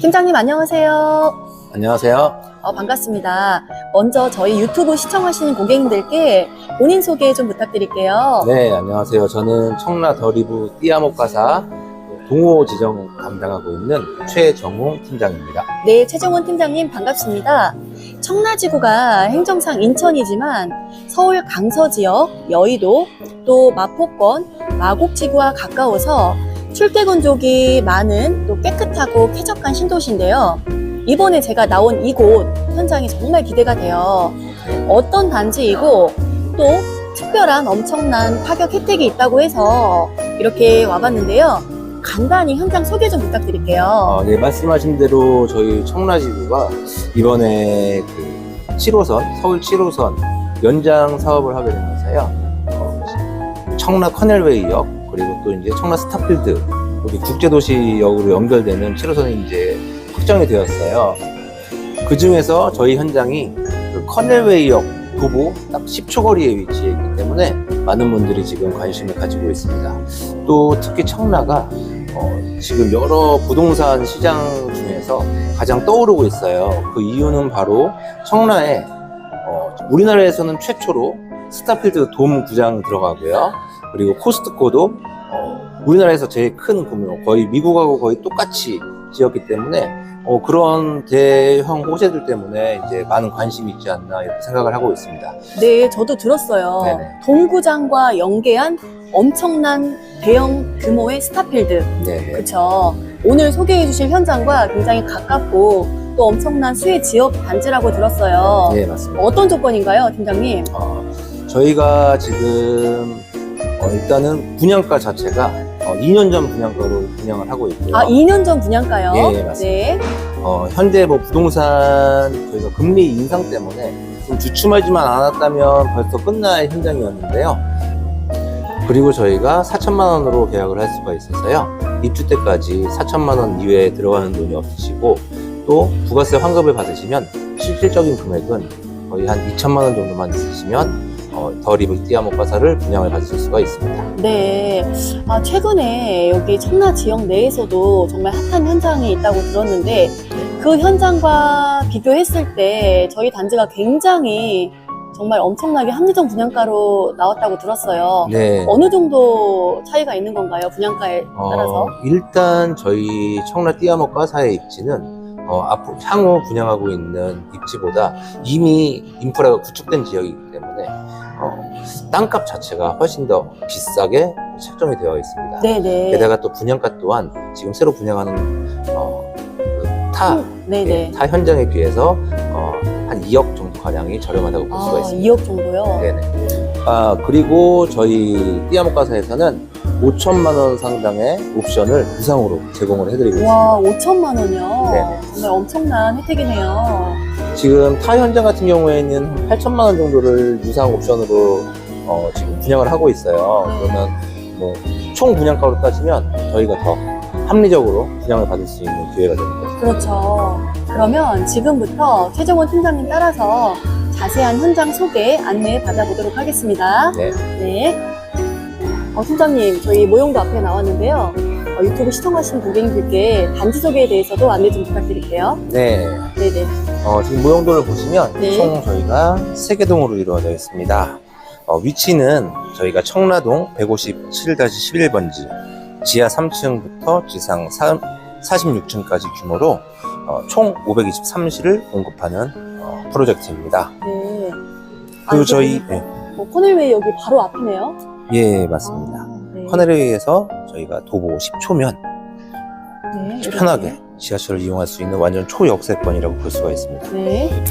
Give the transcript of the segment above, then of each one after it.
팀장님 안녕하세요. 안녕하세요. 어, 반갑습니다. 먼저 저희 유튜브 시청하시는 고객님들께 본인 소개 좀 부탁드릴게요. 네, 안녕하세요. 저는 청라 더리부 띠아목 가사 동호 지정 담당하고 있는 최정웅 팀장입니다. 네, 최정원 팀장님 반갑습니다. 청라지구가 행정상 인천이지만 서울 강서 지역, 여의도, 또 마포권, 마곡지구와 가까워서 출퇴근족이 많은 또 깨끗하고 쾌적한 신도시인데요. 이번에 제가 나온 이곳 현장이 정말 기대가 돼요. 어떤 단지이고 또 특별한 엄청난 파격 혜택이 있다고 해서 이렇게 와봤는데요. 간단히 현장 소개 좀 부탁드릴게요. 어, 네, 말씀하신 대로 저희 청라지구가 이번에 그 7호선, 서울 7호선 연장 사업을 하게 되면서요. 어, 청라 커넬웨이역, 그리고 또 이제 청라 스타필드, 우리 국제도시역으로 연결되는 7호선이 이제 확정이 되었어요. 그 중에서 저희 현장이 그 커넬웨이역 도보 딱 10초 거리에 위치해 있기 때문에 많은 분들이 지금 관심을 가지고 있습니다. 또 특히 청라가 어, 지금 여러 부동산 시장 중에서 가장 떠오르고 있어요. 그 이유는 바로 청라에 어, 우리나라에서는 최초로 스타필드 돔 구장 들어가고요. 그리고 코스트코도 어, 우리나라에서 제일 큰 규모, 거의 미국하고 거의 똑같이 지었기 때문에 어, 그런 대형 호재들 때문에 이제 많은 관심이 있지 않나 이렇게 생각을 하고 있습니다. 네, 저도 들었어요. 네네. 동구장과 연계한 엄청난 대형 규모의 스타필드. 네. 그렇죠. 오늘 소개해 주실 현장과 굉장히 가깝고 또 엄청난 수혜 지역 단지라고 들었어요. 네, 맞습니다. 어떤 조건인가요, 팀장님? 어, 저희가 지금 어, 일단은 분양가 자체가 어, 2년 전 분양가로 분양을 하고 있고요. 아, 2년 전 분양가요? 예, 예, 맞습니다. 네. 어, 현재 뭐 부동산 저희가 금리 인상 때문에 좀 주춤하지만 않았다면 벌써 끝날 현장이었는데요. 그리고 저희가 4천만 원으로 계약을 할 수가 있어서요. 입주 때까지 4천만 원 이외에 들어가는 돈이 없으시고 또 부가세 환급을 받으시면 실질적인 금액은 거의 한 2천만 원 정도만 있으시면 어, 더 리블 띠아목가사를 분양을 받으실 수가 있습니다. 네. 아, 최근에 여기 청라 지역 내에서도 정말 핫한 현장이 있다고 들었는데 그 현장과 비교했을 때 저희 단지가 굉장히 정말 엄청나게 합리적 분양가로 나왔다고 들었어요. 네. 어느 정도 차이가 있는 건가요? 분양가에 따라서? 어, 일단 저희 청라 띠아목 가사의 입지는 어, 앞으로 향후 분양하고 있는 입지보다 이미 인프라가 구축된 때문에 어, 땅값 자체가 훨씬 더 비싸게 책정이 되어 있습니다. 네네. 게다가 또 분양가 또한 지금 새로 분양하는 어, 그 타, 음, 네네. 예, 타 현장에 비해서 어, 한 2억 정도 가량이 저렴하다고 볼 수가 아, 있습니다. 2억 정도요? 네네. 아, 그리고 저희 띠아목가사에서는 5천만 원 상당의 옵션을 무상으로 제공을 해드리고 있습니다. 와, 5천만 원이요? 네. 정말 엄청난 혜택이네요. 지금 타 현장 같은 경우에는 8천만 원 정도를 무상 옵션으로 어, 지금 분양을 하고 있어요. 네. 그러면 뭐 총 분양가로 따지면 저희가 더 합리적으로 분양을 받을 수 있는 기회가 됩니다. 그렇죠. 그러면 지금부터 최정원 팀장님 따라서 자세한 현장 소개 안내 받아보도록 하겠습니다. 네. 네. 어, 팀장님, 저희 모형도 앞에 나왔는데요. 어, 유튜브 시청하시는 고객님들께 단지 소개에 대해서도 안내 좀 부탁드릴게요. 네. 네네. 어, 지금 모형도를 보시면 네. 총 저희가 세개 동으로 이루어져 있습니다. 어, 위치는 저희가 청라동 157-11번지 지하 3층부터 지상 46층까지 규모로 어, 총 523실을 공급하는 어, 프로젝트입니다. 네. 그리고 아, 저희 예, 뭐 코넬웨이 여기 바로 앞이네요. 예 맞습니다. 아, 네. 커넬웨이에서 저희가 도보 10초면 네. 편하게 지하철을 이용할 수 있는 완전 초역세권이라고 볼 수가 있습니다. 네.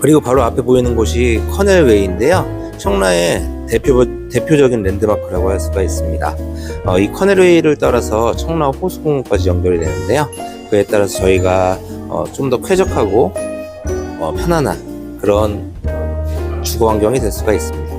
그리고 바로 앞에 보이는 곳이 커넬웨이인데요. 청라의 대표, 대표적인 랜드마크라고 할 수가 있습니다. 어, 이 커넬웨이를 따라서 청라 호수공원까지 연결이 되는데요. 그에 따라서 저희가 어, 좀 더 쾌적하고 어, 편안한 그런 주거 환경이 될 수가 있습니다.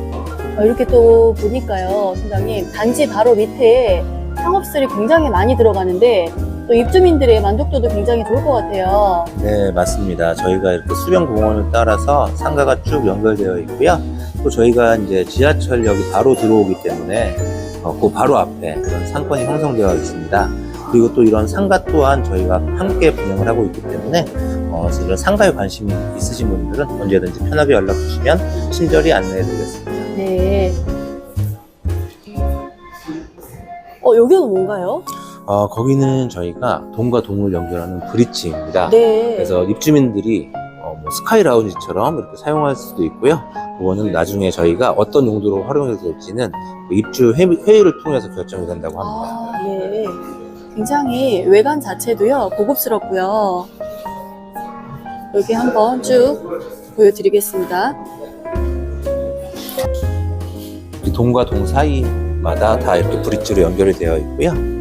어, 이렇게 또 보니까요, 팀장님, 단지 바로 밑에 상업시설이 굉장히 많이 들어가는데 또 입주민들의 만족도도 굉장히 좋을 것 같아요. 네, 맞습니다. 저희가 이렇게 수변공원을 따라서 상가가 쭉 연결되어 있고요. 또 저희가 이제 지하철역이 바로 들어오기 때문에 어, 그 바로 앞에 그런 상권이 형성되어 있습니다. 그리고 또 이런 상가 또한 저희가 함께 분양을 하고 있기 때문에 어, 이런 상가에 관심이 있으신 분들은 언제든지 편하게 연락 주시면 친절히 안내해 드리겠습니다. 네. 어, 여기는 뭔가요? 어, 거기는 저희가 동과 동을 연결하는 브릿지입니다. 네. 그래서 입주민들이 어, 뭐 스카이 라운지처럼 이렇게 사용할 수도 있고요. 그거는 나중에 저희가 어떤 용도로 활용해도 될지는 그 입주 회, 회의를 통해서 결정이 된다고 합니다. 아, 네. 굉장히 외관 자체도요, 고급스럽고요. 여기 한번 쭉 보여드리겠습니다. 이 동과 동 사이마다 다 이렇게 브릿지로 연결이 되어 있고요.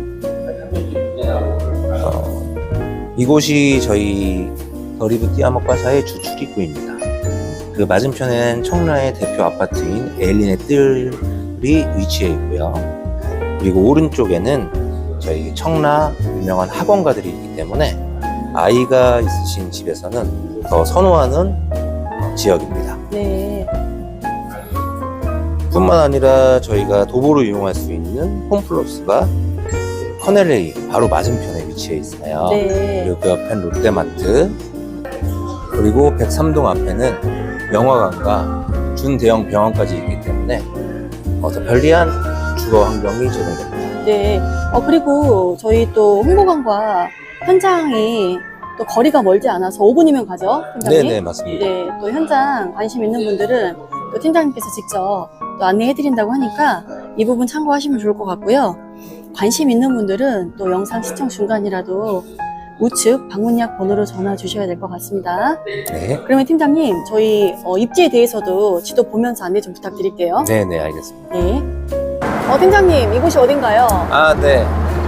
이곳이 저희 더리브 띠아먹과사의 주 출입구입니다. 그 맞은편엔 청라의 대표 아파트인 에일린의 뜰이 위치해 있고요. 그리고 오른쪽에는 저희 청라 유명한 학원가들이 있기 때문에 아이가 있으신 집에서는 더 선호하는 어, 지역입니다. 네. 뿐만 아니라 저희가 도보로 이용할 수 있는 홈플러스가 커넬레이 바로 맞은편에 위치해 있어요. 네. 그리고 그 옆엔 롯데마트 그리고 103동 앞에는 영화관과 준대형 병원까지 있기 때문에 어, 더 편리한 주거 환경이 제공됩니다. 네. 어, 그리고 저희 또 홍보관과 현장이 또 거리가 멀지 않아서 5분이면 가죠, 팀장님? 네네 맞습니다. 네, 또 현장 관심 있는 분들은 또 팀장님께서 직접 또 안내해드린다고 하니까 이 부분 참고하시면 좋을 것 같고요. 관심 있는 분들은 또 영상 시청 중간이라도 우측 방문약 번호로 전화 주셔야 될 것 같습니다. 네. 그러면 팀장님, 저희 어, 입지에 대해서도 지도 보면서 안내 좀 부탁드릴게요. 네 네 알겠습니다. 네. 어, 팀장님, 이곳이 어딘가요? 아 네.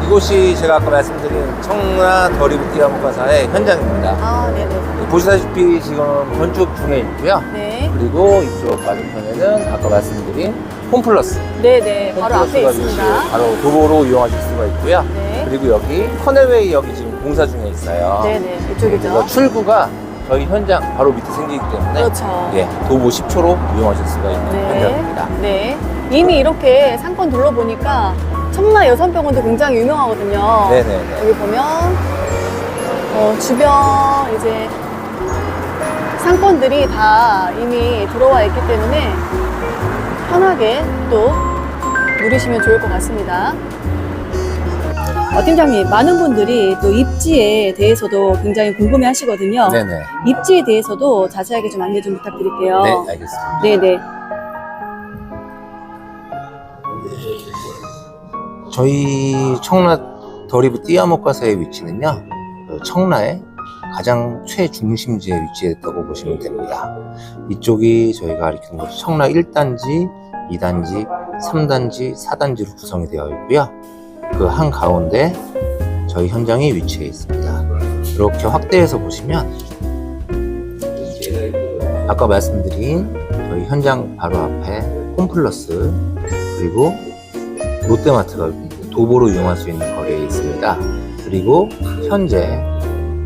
이곳이 제가 아까 말씀드린 청라 더리브 띠아목가사의 현장입니다. 아, 네네. 보시다시피 지금 건축 중에 있고요. 네. 그리고 이쪽 맞은편에는 아까 말씀드린 홈플러스 네네. 바로 앞에 홈플러스가 있습니다. 바로 도보로 이용하실 수가 있고요. 네. 그리고 여기 커넬웨이 역이 지금 공사 중에 있어요. 네네. 이쪽이죠. 출구가 저희 현장 바로 밑에 생기기 때문에 그렇죠. 예, 도보 10초로 이용하실 수가 있는 네. 현장입니다. 네. 이미 이렇게 상권 둘러보니까 청라 여성병원도 굉장히 유명하거든요. 네네네. 여기 보면 어, 주변 이제 상권들이 다 이미 들어와 있기 때문에 편하게 또 누리시면 좋을 것 같습니다. 어, 팀장님, 많은 분들이 또 입지에 대해서도 굉장히 궁금해 하시거든요. 네네. 입지에 대해서도 자세하게 좀 안내 좀 부탁드릴게요. 네, 알겠습니다. 네네. 저희 청라 더리브 띠아목가사의 위치는요, 그 청라의 가장 최중심지에 위치했다고 보시면 됩니다. 이쪽이 저희가 가리키는 것이 청라 1단지, 2단지, 3단지, 4단지로 구성이 되어 있고요. 그 한 가운데 저희 현장이 위치해 있습니다. 이렇게 확대해서 보시면 아까 말씀드린 저희 현장 바로 앞에 홈플러스 그리고 롯데마트가 도보로 이용할 수 있는 거리에 있습니다. 그리고 현재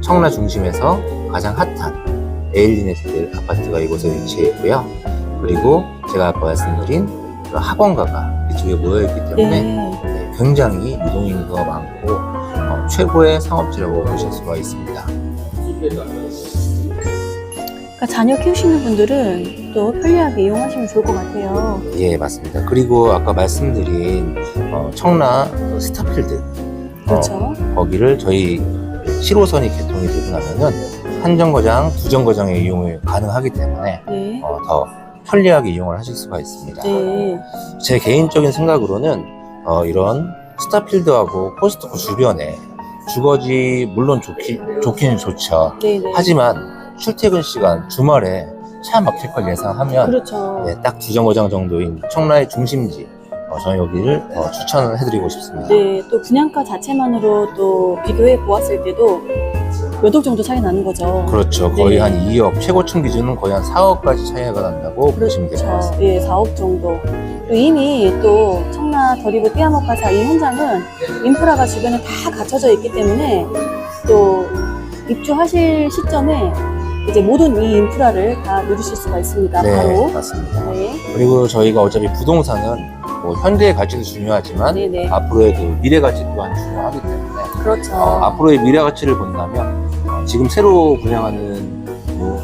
청라 중심에서 가장 핫한 에일리네트 아파트가 이곳에 위치해 있고요. 그리고 제가 아까 말씀드린 그 학원가가 이쪽에 모여있기 때문에 네. 네, 굉장히 유동인구가 많고 어, 최고의 상업지라고 보실 수가 있습니다. 그러니까 자녀 키우시는 분들은 또 편리하게 이용하시면 좋을 것 같아요. 예, 맞습니다. 그리고 아까 말씀드린 어, 청라 그 스타필드 어, 그렇죠. 거기를 저희 7호선이 개통이 되고 나면은 한 정거장, 두 정거장의 이용이 가능하기 때문에 네. 어, 더 편리하게 이용을 하실 수가 있습니다. 네. 제 개인적인 생각으로는 어, 이런 스타필드하고 코스트코 주변에 주거지 물론 좋기, 좋기는 좋죠. 네네. 하지만 출퇴근 시간 주말에 차 막힐 걸 예상하면 그렇죠. 네, 딱두 정거장 정도인 청라의 중심지 어, 저는 여기를 어, 추천을 해드리고 싶습니다. 네. 또 분양가 자체만으로 또 비교해 보았을 때도 몇 억 정도 차이 나는 거죠. 그렇죠. 거의 네. 한 2억, 최고층 기준은 거의 한 4억까지 차이가 난다고 보시면 될것 그렇죠. 같습니다. 예, 4억 정도. 또 이미 또 청라 더리브 띠아목가사 이 현장은 인프라가 주변에 다 갖춰져 있기 때문에 또 입주하실 시점에 이제 모든 이 인프라를 다 누리실 수가 있습니다. 네, 바로. 맞습니다. 네. 그리고 저희가 어차피 부동산은 뭐 현재의 가치도 중요하지만 네네. 앞으로의 그 미래 가치 또한 중요하기 때문에 그렇죠. 어, 앞으로의 미래 가치를 본다면 어, 지금 새로 분양하는 뭐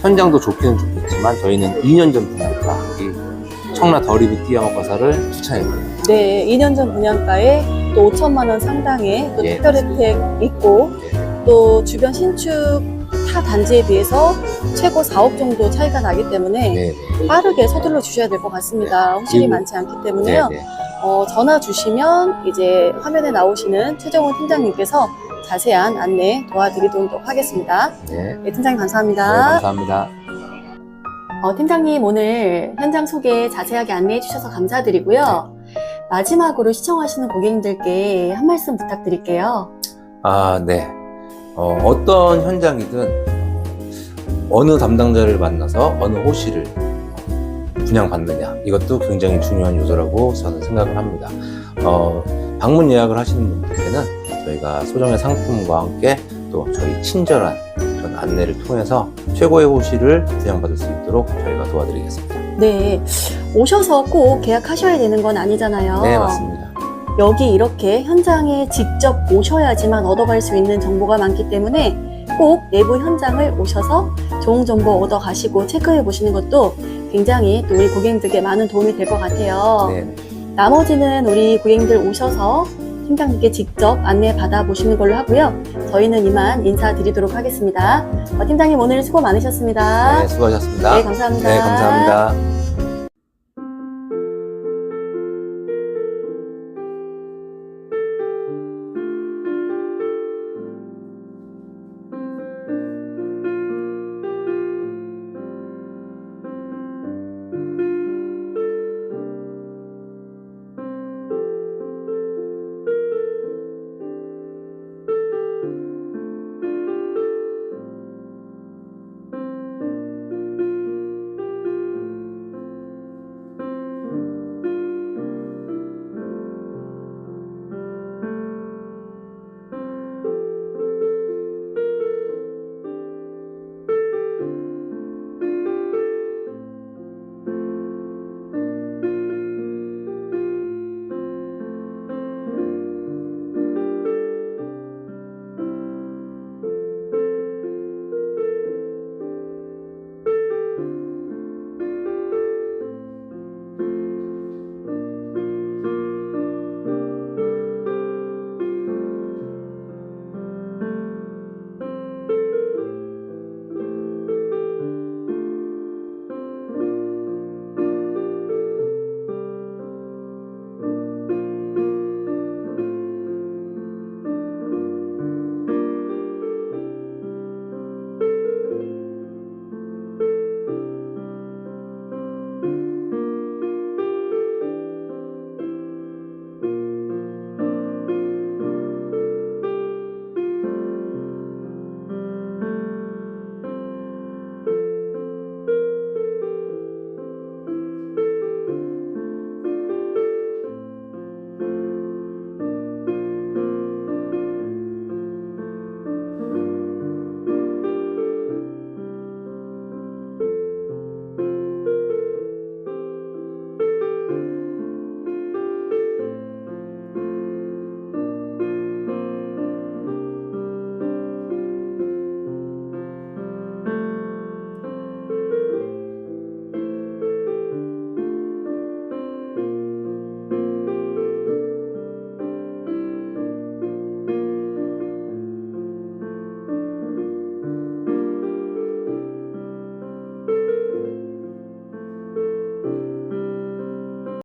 현장도 좋기는 좋겠지만 저희는 2년 전 분양가 이 청라 더리브 띠아먹과사를 추천해드립니다. 네, 2년 전 분양가에 또 5천만 원 상당의 또 예. 특별 혜택 있고 또 주변 신축 타 단지에 비해서 최고 4억 정도 차이가 나기 때문에 네, 빠르게 서둘러 주셔야 될 것 같습니다. 호실이 그리고- 많지 않기 네, 때문에요. 네. 어, 전화 주시면 이제 화면에 나오시는 최정훈 팀장님께서 자세한 안내 도와드리도록 하겠습니다. 네. 네, 팀장님 네, 감사합니다. 감사합니다. 어, 팀장님 오늘 현장 소개 자세하게 안내해 주셔서 감사드리고요. 마지막으로 시청하시는 고객님들께 한 말씀 부탁드릴게요. 아, 네. 어, 어떤 현장이든 어느 담당자를 만나서 어느 호실을 분양받느냐 이것도 굉장히 중요한 요소라고 저는 생각을 합니다. 어, 방문 예약을 하시는 분들께는 저희가 소정의 상품과 함께 또 저희 친절한 그런 안내를 통해서 최고의 호실을 분양받을 수 있도록 저희가 도와드리겠습니다. 네, 오셔서 꼭 계약하셔야 되는 건 아니잖아요. 네, 맞습니다. 여기 이렇게 현장에 직접 오셔야지만 얻어갈 수 있는 정보가 많기 때문에 꼭 내부 현장을 오셔서 좋은 정보 얻어 가시고 체크해 보시는 것도 굉장히 또 우리 고객님들께 많은 도움이 될 것 같아요. 네, 나머지는 우리 고객님들 오셔서 팀장님께 직접 안내 받아 보시는 걸로 하고요. 저희는 이만 인사드리도록 하겠습니다. 어, 팀장님 오늘 수고 많으셨습니다. 네, 수고하셨습니다. 네, 감사합니다. 네, 감사합니다.